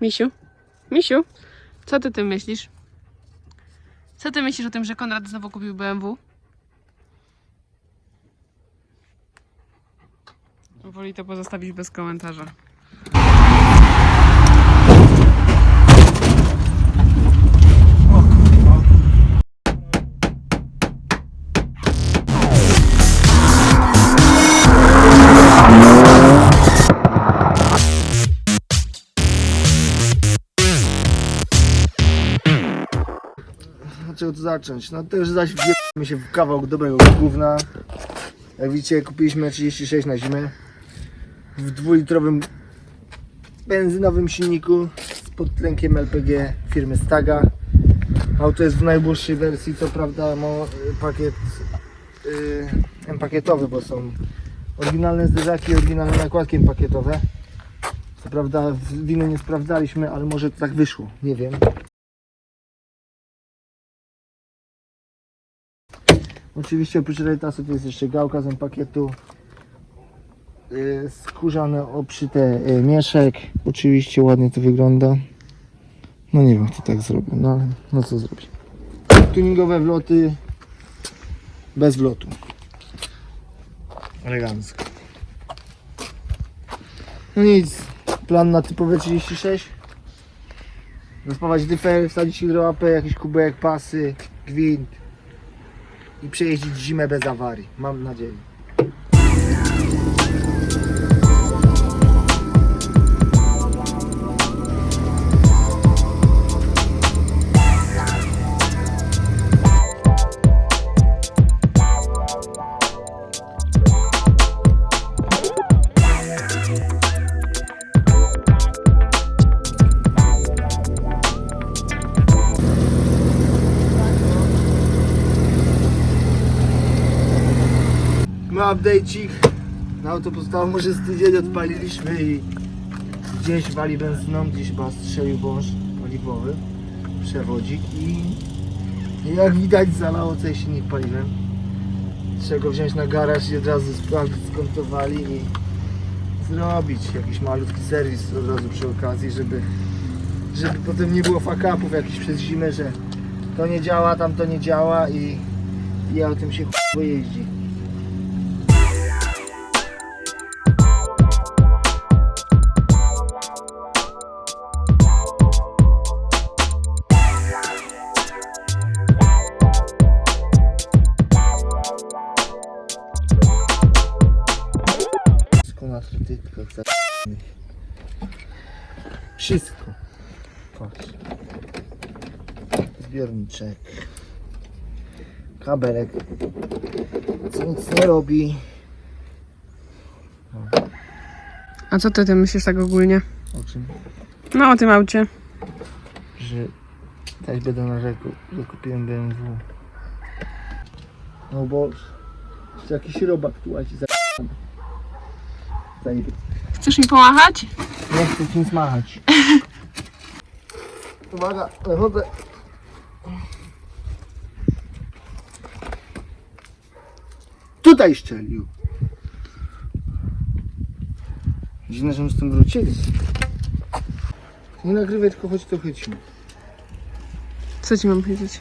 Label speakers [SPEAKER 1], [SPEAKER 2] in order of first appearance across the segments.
[SPEAKER 1] Misiu? Misiu? Co ty tym myślisz? Co ty myślisz o tym, że Konrad znowu kupił BMW? Woli to pozostawić bez komentarza.
[SPEAKER 2] Od zacząć? No to już zaś wjebaliśmy się w kawał dobrego gówna. Jak widzicie kupiliśmy 36 na zimę. W dwulitrowym benzynowym silniku z podtlenkiem LPG firmy Staga. Auto jest w najdłuższej wersji, co prawda ma y, pakiet y, M-pakietowy, bo są oryginalne zderzaki oryginalne nakładki pakietowe. Co prawda winy nie sprawdzaliśmy, ale może to tak wyszło, nie wiem. Oczywiście oprócz rejtasów jest jeszcze gałka z pakietu. Yy, skórzane obszyte yy, mieszek. Oczywiście ładnie to wygląda. No nie wiem, co tak zrobię. No, ale no co zrobić. Tuningowe wloty. Bez wlotu. Elegancko. No nic. Plan na typowe 36. Rozpawać dyfer, wsadzić hydrołapę, jakiś kubek, pasy, gwint i przejeździć zimę bez awarii. Mam nadzieję. Update'cik. Na auto pozostało może z tydzień odpaliliśmy i gdzieś wali benzyną, gdzieś chyba strzelił wąż paliwowy, przewodzik i jak widać zalało cały silnik paliwem. Trzeba go wziąć na garaż i od razu sprawdzić skąd to wali i zrobić jakiś malutki serwis od razu przy okazji, żeby, żeby potem nie było fuck-upów jakichś przez zimę, że to nie działa, tam to nie działa i, i o tym się jeździ. Zbiorniczek. Kabelek. Co nic nie robi.
[SPEAKER 1] A co ty tym myślisz tak ogólnie?
[SPEAKER 2] O czym?
[SPEAKER 1] No o tym aucie.
[SPEAKER 2] Że też będę narzekał, że kupiłem BMW. No bo jeszcze jakiś robak tu łazi za Zajebie.
[SPEAKER 1] Chcesz mi pomachać?
[SPEAKER 2] Nie chcę ci nic machać. Uwaga, wychodzę. Tutaj szczelił. Dziwne, że my z tym wrócili. Nie nagrywaj, tylko chodź trochę ci.
[SPEAKER 1] Co ci mam powiedzieć?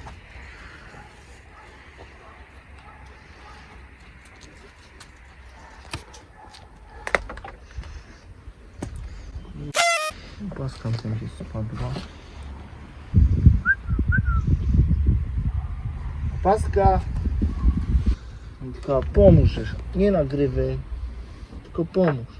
[SPEAKER 2] Paskam tam się spadła. Paska. Tylko pomóż, nie nagrywaj, tylko pomóż.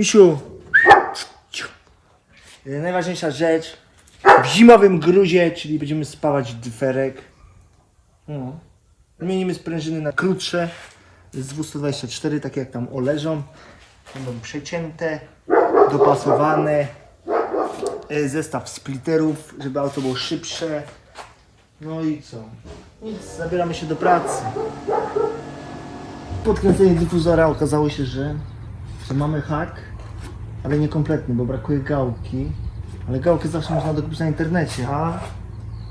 [SPEAKER 2] Misiu! E, Najważniejsza rzecz. W zimowym gruzie, czyli będziemy spawać dyferek. No. Zmienimy sprężyny na krótsze. Z W124, takie jak tam oleżą. Będą przecięte, dopasowane. E, Zestaw splitterów, żeby auto było szybsze. No i co? Nic, zabieramy się do pracy. Podkręcenie dyfuzora okazało się, że, że mamy hak, ale niekompletny, bo brakuje gałki. Ale gałkę zawsze można dokupić na internecie, a,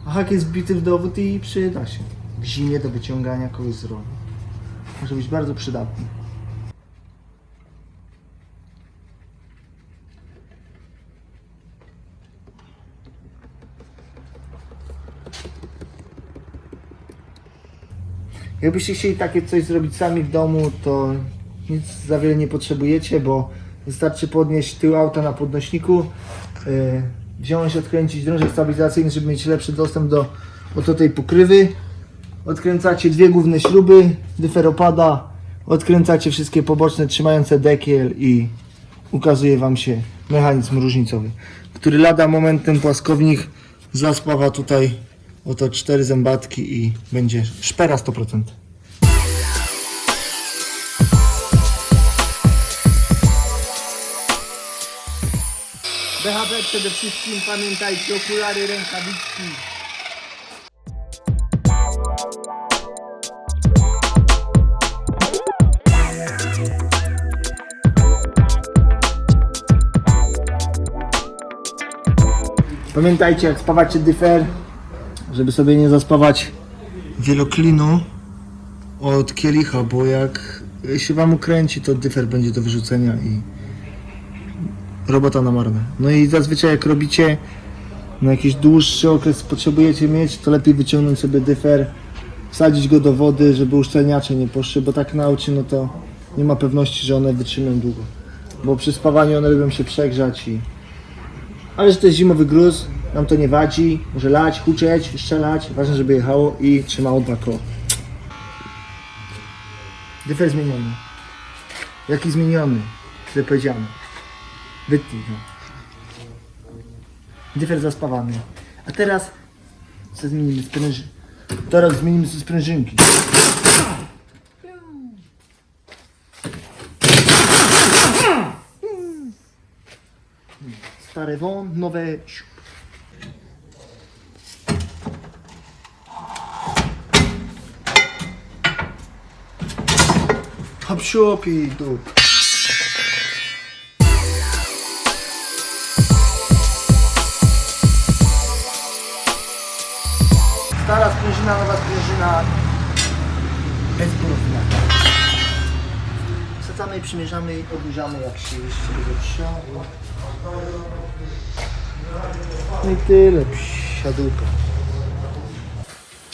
[SPEAKER 2] a hak jest wbity w dowód i przyda się. W zimie do wyciągania kogoś z rowu. Może być bardzo przydatny. Jakbyście chcieli takie coś zrobić sami w domu, to nic za wiele nie potrzebujecie, bo wystarczy podnieść tył auta na podnośniku, yy, wziąć, odkręcić drążek stabilizacyjny, żeby mieć lepszy dostęp do oto tej pokrywy. Odkręcacie dwie główne śruby, dyfer opada, odkręcacie wszystkie poboczne trzymające dekiel i ukazuje Wam się mechanizm różnicowy, który lada moment ten płaskownik zaspawa tutaj oto cztery zębatki i będzie szpera 100%. BHP przede wszystkim pamiętajcie, okulary, rękawiczki. Pamiętajcie, jak spawacie dyfer, żeby sobie nie zaspawać wieloklinu od kielicha, bo jak się wam ukręci, to dyfer będzie do wyrzucenia i robota na marne. No i zazwyczaj jak robicie na jakiś dłuższy okres potrzebujecie mieć, to lepiej wyciągnąć sobie dyfer, wsadzić go do wody, żeby uszczelniacze nie poszły, bo tak na oczy no to nie ma pewności, że one wytrzymają długo. Bo przy spawaniu one lubią się przegrzać i... Ale że to jest zimowy gruz, nam to nie wadzi, może lać, huczeć, strzelać, ważne żeby jechało i trzymało dwa koła. Dyfer zmieniony. Jaki zmieniony? Źle powiedziano. Wytnij go. Dyfer zaspawany. A teraz co zmienimy spręży... Teraz zmienimy sprężynki. Stare won, nowe siup. Hop i dup. Sprężyna, nowa sprężyna. Bez porównywania. Wsadzamy przymierzamy i oburzamy jak się jeszcze będzie. No i tyle, siadłka.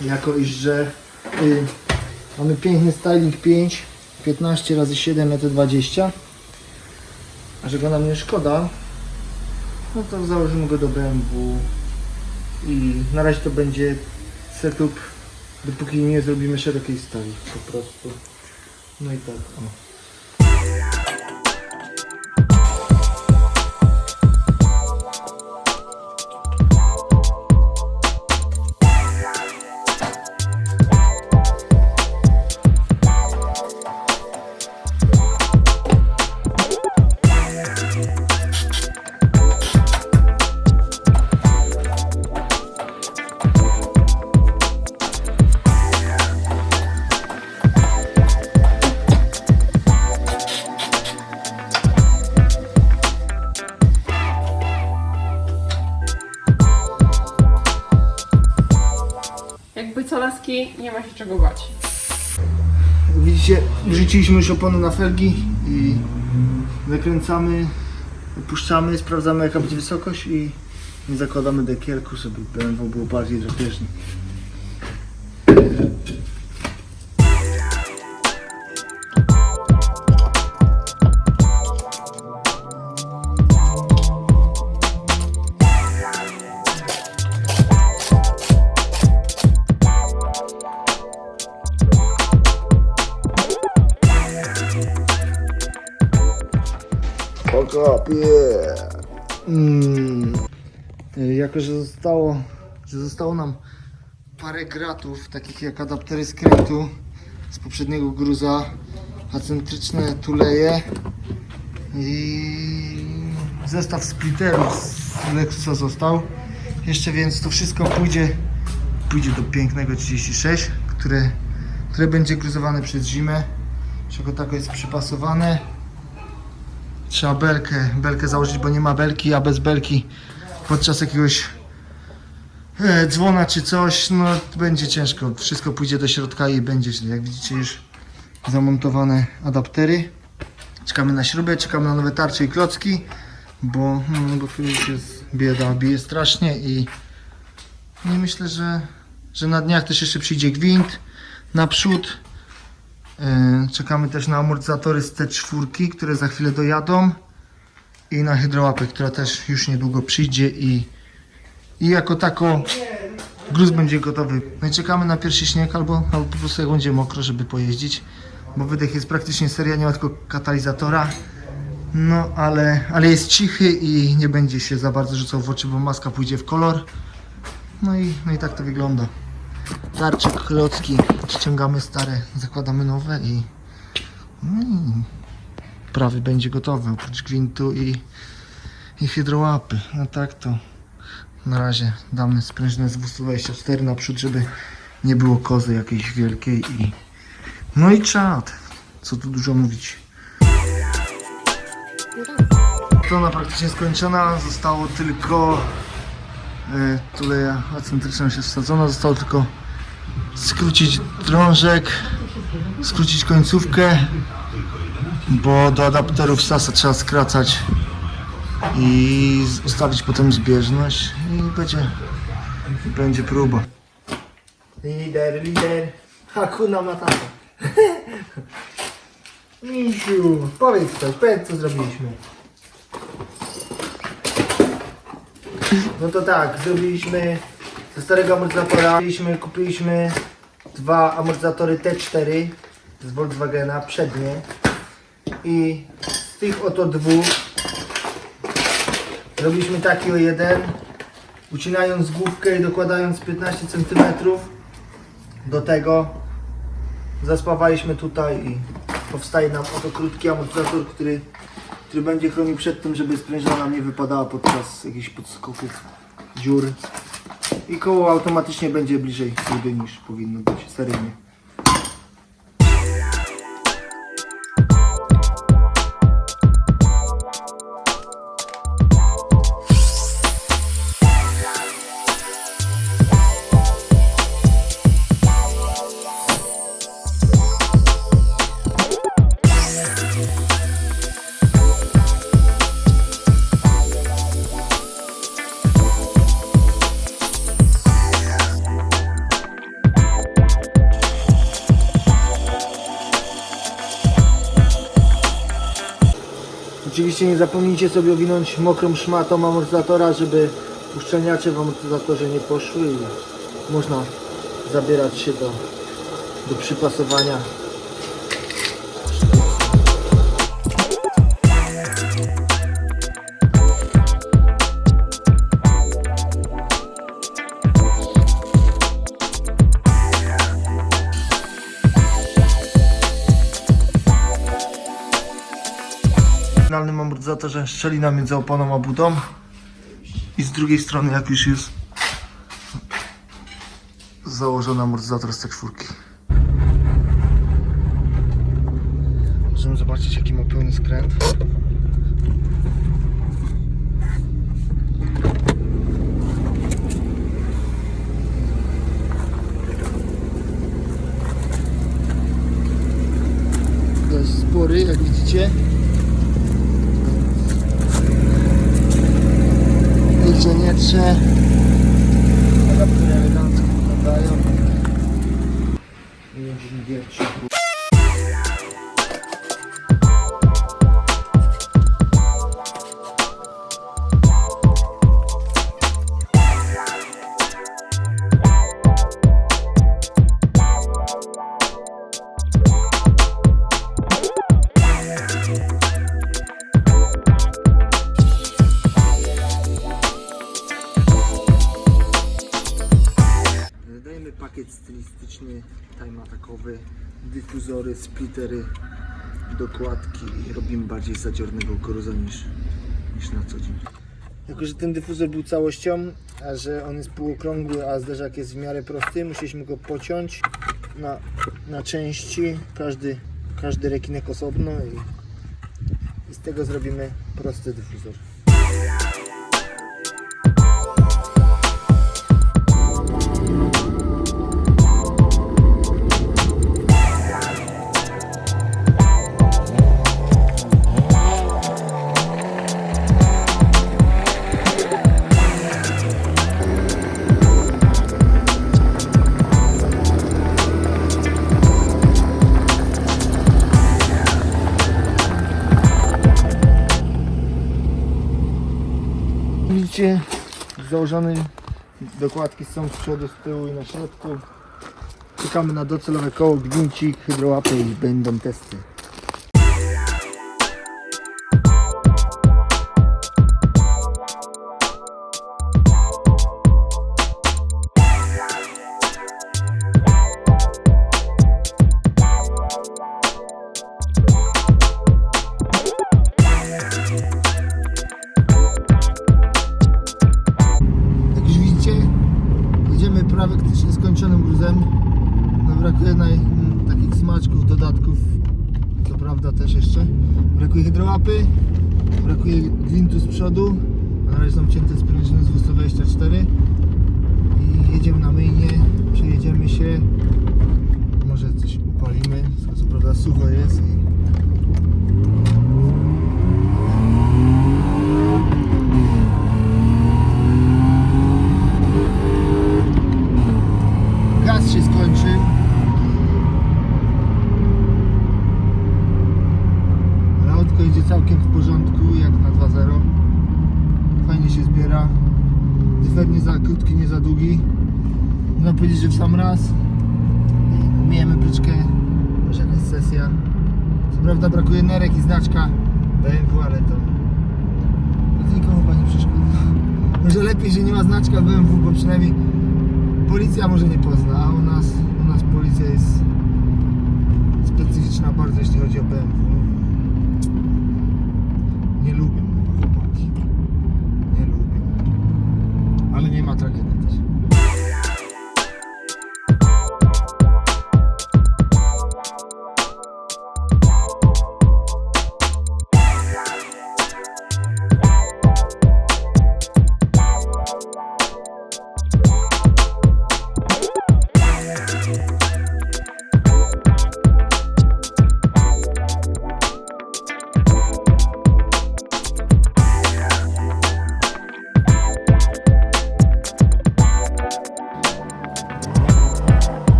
[SPEAKER 2] Jako iż, że y, mamy piękny styling 5, 15 razy 7 metr 20 a że go nam nie szkoda, no to założymy go do BMW i na razie to będzie setup, dopóki nie zrobimy szerokiej stali po prostu. No i tak, o.
[SPEAKER 1] laski, nie ma się czego bać.
[SPEAKER 2] Widzicie, wrzuciliśmy już opony na felgi i wykręcamy, opuszczamy, sprawdzamy jaka będzie wysokość i nie zakładamy dekielku, żeby BMW było bardziej drapieżne. Kopie. Mm. Jako, że zostało, że zostało nam parę gratów, takich jak adaptery skrętu z poprzedniego gruza, acentryczne tuleje i zestaw splitterów z Lexusa został. Jeszcze więc to wszystko pójdzie, pójdzie do pięknego 36, które, które będzie gruzowane przez zimę. Czego tako jest przypasowane. Trzeba belkę, belkę założyć, bo nie ma belki, a bez belki podczas jakiegoś e, dzwona czy coś, no będzie ciężko. Wszystko pójdzie do środka i będzie źle. Jak widzicie już zamontowane adaptery. Czekamy na śrubę, czekamy na nowe tarcze i klocki, bo, no, bo tu już jest bieda, bije strasznie i, i myślę, że, że na dniach też jeszcze przyjdzie gwint naprzód. Yy, Czekamy też na amortyzatory z T4, które za chwilę dojadą i na hydrołapę, która też już niedługo przyjdzie i, i jako tako gruz będzie gotowy. I czekamy na pierwszy śnieg albo, albo po prostu jak będzie mokro, żeby pojeździć, bo wydech jest praktycznie seria, nie ma tylko katalizatora. No ale, ale jest cichy i nie będzie się za bardzo rzucał w oczy, bo maska pójdzie w kolor. No i, no i tak to wygląda. Tarcze, klocki, ściągamy stare, zakładamy nowe i, i prawy będzie gotowy, oprócz gwintu i, i hydrołapy. No tak to na razie damy sprężne z 224 naprzód, żeby nie było kozy jakiejś wielkiej i no i czad. Co tu dużo mówić. Strona praktycznie skończona, zostało tylko tuleja acentryczna jest wsadzona, zostało tylko skrócić drążek, skrócić końcówkę, bo do adapterów SASA trzeba skracać i ustawić potem zbieżność i będzie, będzie próba. Lider, lider, Hakuna Matata. Misiu, powiedz coś, powiedz co zrobiliśmy. No to tak, zrobiliśmy ze starego amortyzatora, kupiliśmy, kupiliśmy dwa amortyzatory T4 z Volkswagena, przednie i z tych oto dwóch zrobiliśmy taki o jeden, ucinając główkę i dokładając 15 cm do tego. Zaspawaliśmy tutaj i powstaje nam oto krótki amortyzator, który, który będzie chronił przed tym, żeby sprężyna nam nie wypadała podczas jakichś podskoków dziur i koło automatycznie będzie bliżej rudy niż powinno być seryjnie. Oczywiście nie zapomnijcie sobie owinąć mokrą szmatą amortyzatora, żeby uszczelniacze w amortyzatorze nie poszły i można zabierać się do, do przypasowania. Finalnym amortyzatorze szczelina między oponą a budą i z drugiej strony jak już jest założony amortyzator z C4 nowe dyfuzory, splittery, dokładki i robimy bardziej zadziornego koruza niż, niż na co dzień. Jako, że ten dyfuzor był całością, a że on jest półokrągły, a zderzak jest w miarę prosty, musieliśmy go pociąć na, na części, każdy, każdy rekinek osobno i, i z tego zrobimy prosty dyfuzor. Założone dokładki są z przodu, z tyłu i na środku. Czekamy na docelowe koło, gwincik, hydrołapy i będą testy. Się. Może coś upalimy, co prawda sucho. I... Gaz się skończył. Ale autko idzie całkiem w porządku, jak na 2.0. Fajnie się zbiera. Dyfer nie za krótki, nie za długi. Można powiedzieć, że w sam raz. Umijemy bryczkę. Może jakaś sesja. Co prawda brakuje nerek i znaczka BMW, ale to... to nikomu nie przeszkodzi. Może lepiej, że nie ma znaczka BMW, bo przynajmniej Policja może nie pozna, a u nas, u nas policja jest specyficzna bardzo, jeśli chodzi o BMW. Nie lubię chłopaki. Nie lubię. Ale nie ma tragedii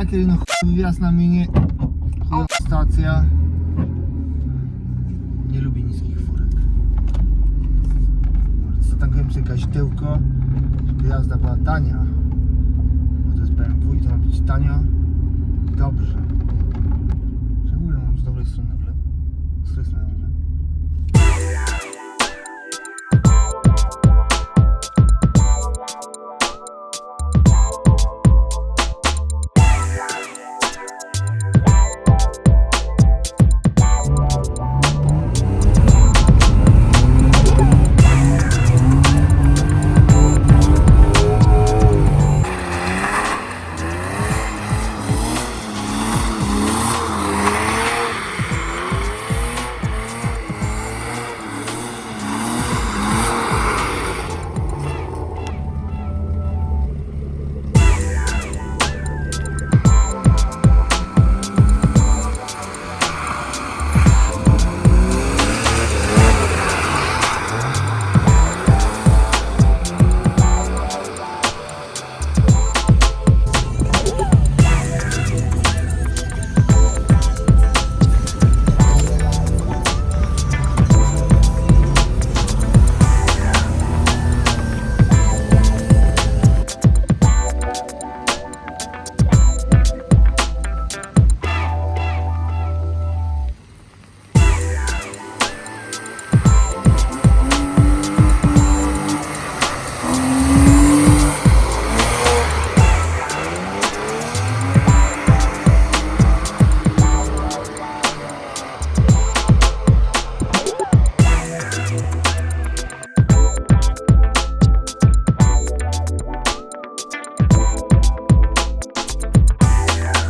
[SPEAKER 2] Lakier, no chujowy wjazd na minie. Chujowa stacja. Nie lubi niskich furek. Zatankujemy sobie kaźdełko, żeby jazda była tania. Bo to jest BMW i to ma być tania. Dobrze. Ogóle mam z dobrej strony w lewo. Z której strony